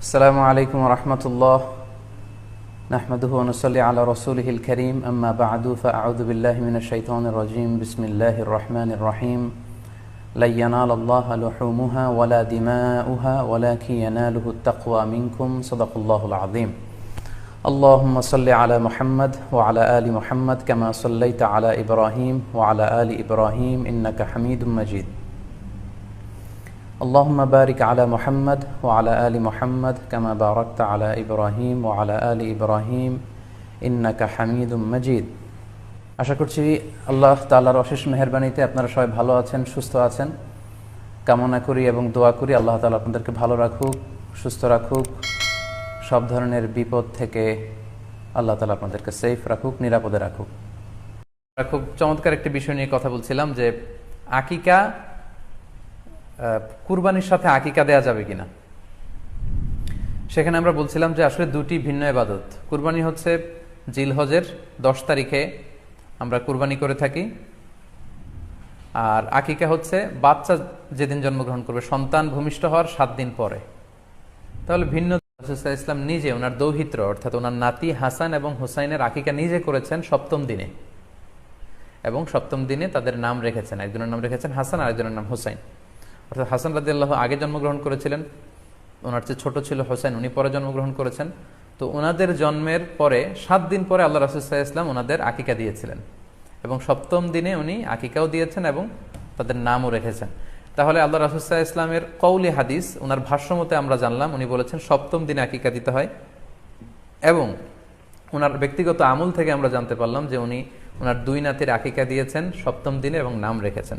السلام عليكم ورحمة الله. نحمده ونصلي على رسوله الكريم. أما بعد فأعوذ بالله من الشيطان الرجيم. بسم الله الرحمن الرحيم. لن ينال الله لحومها ولا دماؤها ولكن يناله التقوى منكم. صدق الله العظيم. اللهم صل على محمد وعلى آل محمد كما صليت على إبراهيم وعلى آل إبراهيم إنك حميد مجيد. اللهم بارك على محمد وعلى آل محمد كما باركت على إبراهيم وعلى آل إبراهيم إنك حميد مجيد আশা করছি আল্লাহ তাআলার অশেষ মেহেরবানিতে আপনারা সবাই ভালো আছেন সুস্থ আছেন কামনা করি এবং দোয়া করি আল্লাহ তাআলা আপনাদেরকে ভালো রাখুক সুস্থ রাখুক সব ধরনের বিপদ থেকে আল্লাহ তাআলা আপনাদেরকে সেফ রাখুক নিরাপদে রাখুক আমরা খুব চমৎকার একটি বিষয় নিয়ে কথা বলছিলাম যে আকিকা আহ, কুরবানির সাথে আকিকা দেয়া যাবে কিনা? সেখানে আমরা বলছিলাম যে আসলে দুটি ভিন্ন এবাদত কুরবানি হচ্ছে জিলহজের দশ তারিখে আমরা কুরবানি করে থাকি। আর আকিকা হচ্ছে বাচ্চা যেদিন জন্মগ্রহণ করবে, সন্তান ভূমিষ্ঠ হওয়ার সাত দিন পরে। তাহলে ভিন্ন ইসলাম নিজে ওনার দৌহিত্র, অর্থাৎ ওনার নাতি হাসান এবং হুসাইনের আকিকা নিজে করেছেন সপ্তম দিনে। এবং সপ্তম দিনে তাদের নাম রেখেছেন। একজনের নাম রেখেছেন হাসান, আরেকজনের নাম হুসাইন। অর্থাৎ হাসান রাজি আল্লাহ আগে জন্মগ্রহণ করেছিলেন, ওনার চেয়ে ছোট ছিল হোসেন উনি পরে জন্মগ্রহণ করেছেন। তো ওনাদের জন্মের পরে, সাত দিন পরে আল্লাহ রাসুসাহ ইসলাম ওনাদের আকিকা দিয়েছিলেন। এবং সপ্তম দিনে উনি আকিকাও দিয়েছেন এবং তাদের নামও রেখেছেন। তাহলে আল্লাহ রাসুসাহ ইসলামের কৌলি হাদিস ওনার ভাষ্যমতে আমরা জানলাম, উনি বলেছেন সপ্তম দিনে আকিকা দিতে হয়। এবং ওনার ব্যক্তিগত আমল থেকে আমরা জানতে পারলাম যে উনি ওনার দুই নাতির আকিকা দিয়েছেন, সপ্তম দিনে এবং নাম রেখেছেন।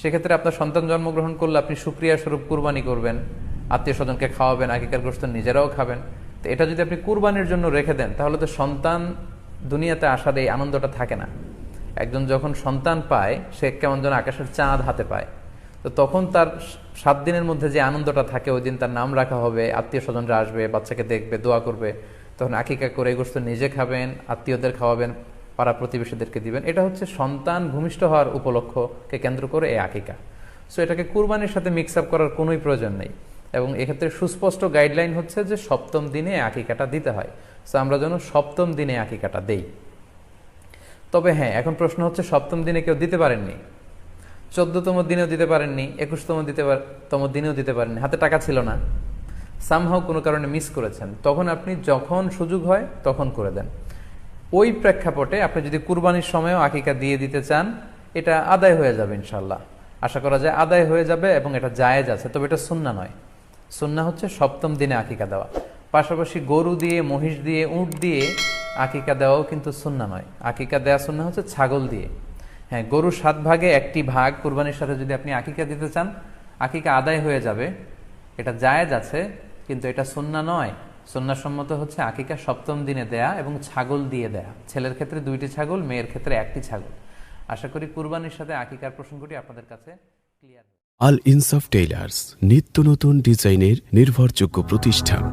সেক্ষেত্রে আপনার সন্তান জন্মগ্রহণ করলে আপনি সুক্রিয়া স্বরূপ কুরবানি করবেন, আত্মীয় স্বজনকে খাওয়াবেন আকিকার গোষ্ঠ নিজেরাও খাবেন। তো এটা যদি আপনি কুরবানির জন্য রেখে দেন, তাহলে তো সন্তান দুনিয়াতে আসার এই আনন্দটা থাকে না। একজন যখন সন্তান পায়, সে কেমন যেন আকাশের চাঁদ হাতে পায়। তো তখন তার সাত দিনের মধ্যে যে আনন্দটা থাকে, ওই দিন তার নাম রাখা হবে, আত্মীয় স্বজনরা আসবে, বাচ্চাকে দেখবে, দোয়া করবে। তখন আকিকা করে গোষ্ঠ নিজে খাবেন, আত্মীয়দের খাওয়াবেন। পাড়া প্রতিবেশীদেরকে দিবেন। এটা হচ্ছে সন্তান ভূমিষ্ঠ হওয়ার উপলক্ষকে কেন্দ্র করে এই আকিকা। সো এটাকে কুরবানির সাথে মিক্স আপ করার কোনোই প্রয়োজন নেই। এবং এক্ষেত্রে সুস্পষ্ট গাইডলাইন হচ্ছে যে সপ্তম দিনে আকিকাটা দিতে হয়। সো আমরা যেন সপ্তম দিনে আকিকাটা দেই। তবে হ্যাঁ এখন প্রশ্ন হচ্ছে সপ্তম দিনে কেউ দিতে পারেননি? চোদ্দতম দিনেও দিতে পারেননি, একুশতম দিতে তম দিনেও দিতে পারেননি, হাতে টাকা ছিল না। সামহাও কোনো কারণে মিস করেছেন। তখন আপনি যখন সুযোগ হয় তখন করে দেন। ওই প্রেক্ষাপটে আপনি যদি কুরবানির সময়ও আকিকা দিয়ে দিতে চান, এটা আদায় হয়ে যাবে ইনশাল্লাহ আশা করা যায় আদায় হয়ে যাবে এবং এটা জায়েজ আছে, তবে এটা সুন্না নয়। সুন্না হচ্ছে সপ্তম দিনে আকিকা দেওয়া। পাশাপাশি গরু দিয়ে, মহিষ দিয়ে, উঁট দিয়ে আকিকা দেওয়াও কিন্তু সুন্না নয়। আকিকা দেওয়া সুন্না হচ্ছে ছাগল দিয়ে। হ্যাঁ গরু সাত ভাগে একটি ভাগ, কুরবানির সাথে যদি আপনি আকিকা দিতে চান, আকিকা আদায় হয়ে যাবে। এটা জায়েজ আছে, কিন্তু এটা সুন্না নয়। সুন্নাসম্মত হচ্ছে আকিকা সপ্তম দিনে দেয়া এবং ছাগল দিয়ে দেয়া। ছেলের ক্ষেত্রে দুইটি ছাগল, মেয়ের ক্ষেত্রে একটি ছাগল। আশা করি কুরবানির সাথে আকিকার প্রসঙ্গটি আপনাদের কাছে ক্লিয়ার আল ইনসাফ টেইলার্স, নিত্য নতুন ডিজাইনের নির্ভরযোগ্য প্রতিষ্ঠান।